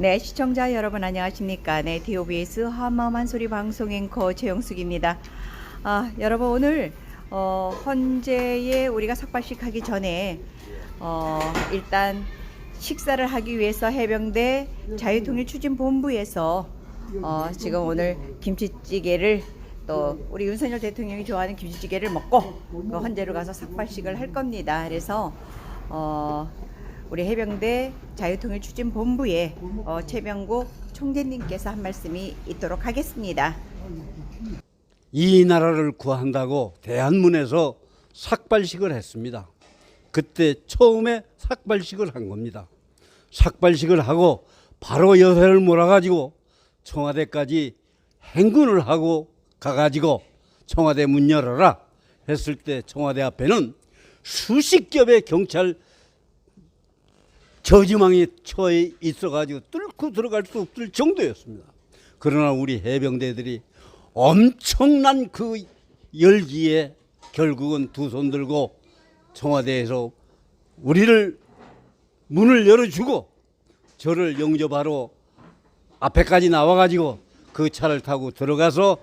네, 시청자 여러분 안녕하십니까? 네, DOBS 한마음한 소리 방송 앵커 최영숙입니다. 아, 여러분 오늘 어, 헌재에 우리가 삭발식 하기 전에 어, 일단 식사를 하기 위해서 해병대 자유통일 추진 본부에서 어, 지금 오늘 김치찌개를 또 우리 윤석열 대통령이 좋아하는 김치찌개를 먹고 그 헌재로 가서 삭발식을 할 겁니다. 그래서 어, 우리 해병대 자유통일추진본부의 어, 최병국 총재님께서 한 말씀이 있도록 하겠습니다. 이 나라를 구한다고 대한문에서 삭발식을 했습니다. 그때 처음에 삭발식을 한 겁니다. 삭발식을 하고 바로 여세를 몰아가지고 청와대까지 행군을 하고 가가지고 청와대 문 열어라 했을 때 청와대 앞에는 수십 겹의 경찰 저지망이 처해 있어가지고 뚫고 들어갈 수 없을 정도였습니다. 그러나 우리 해병대들이 엄청난 그 열기에 결국은 두 손 들고 청와대에서 우리를 문을 열어주고 저를 영접하러 앞에까지 나와가지고 그 차를 타고 들어가서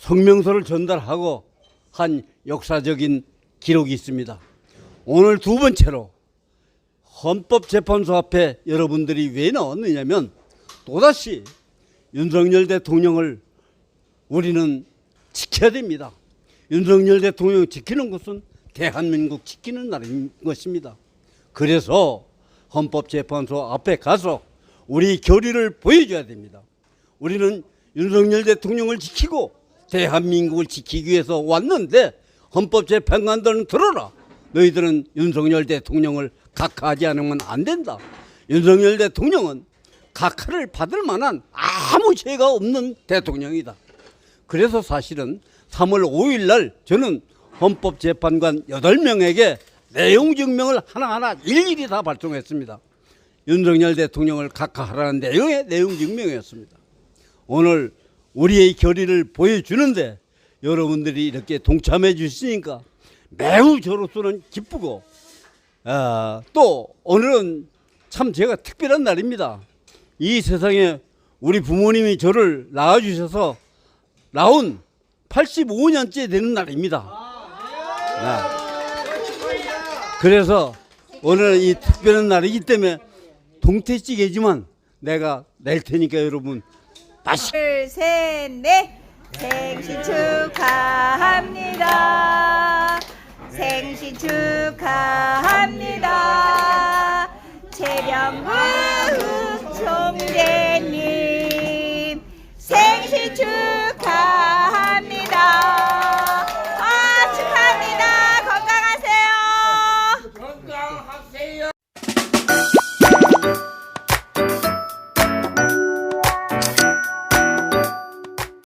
성명서를 전달하고 한 역사적인 기록이 있습니다. 오늘 두 번째로 헌법재판소 앞에 여러분들이 왜 나왔느냐면 또다시 윤석열 대통령을 우리는 지켜야 됩니다. 윤석열 대통령을 지키는 것은 대한민국 지키는 날인 것입니다. 그래서 헌법재판소 앞에 가서 우리 결의를 보여줘야 됩니다. 우리는 윤석열 대통령을 지키고 대한민국을 지키기 위해서 왔는데 헌법재판관들은 들어라. 너희들은 윤석열 대통령을 각하하지 않으면 안 된다. 윤석열 대통령은 각하를 받을 만한 아무 죄가 없는 대통령이다. 그래서 사실은 3월 5일 날 저는 헌법재판관 8명에게 내용 증명을 하나하나 일일이 다 발송했습니다. 윤석열 대통령을 각하하라는 내용의 내용 증명이었습니다. 오늘 우리의 결의를 보여주는데 여러분들이 이렇게 동참해 주시니까 매우 저로서는 기쁘고 아, 또 오늘은 참 제가 특별한 날입니다. 이 세상에 우리 부모님이 저를 낳아주셔서 나온 85년째 되는 날입니다. 네. 그래서 오늘은 이 특별한 날이기 때문에 동태찌개지만 내가 낼 테니까 여러분 맛있게 둘, 셋, 넷. 생신 축하합니다. 생신 축하합니다. 최병국 총재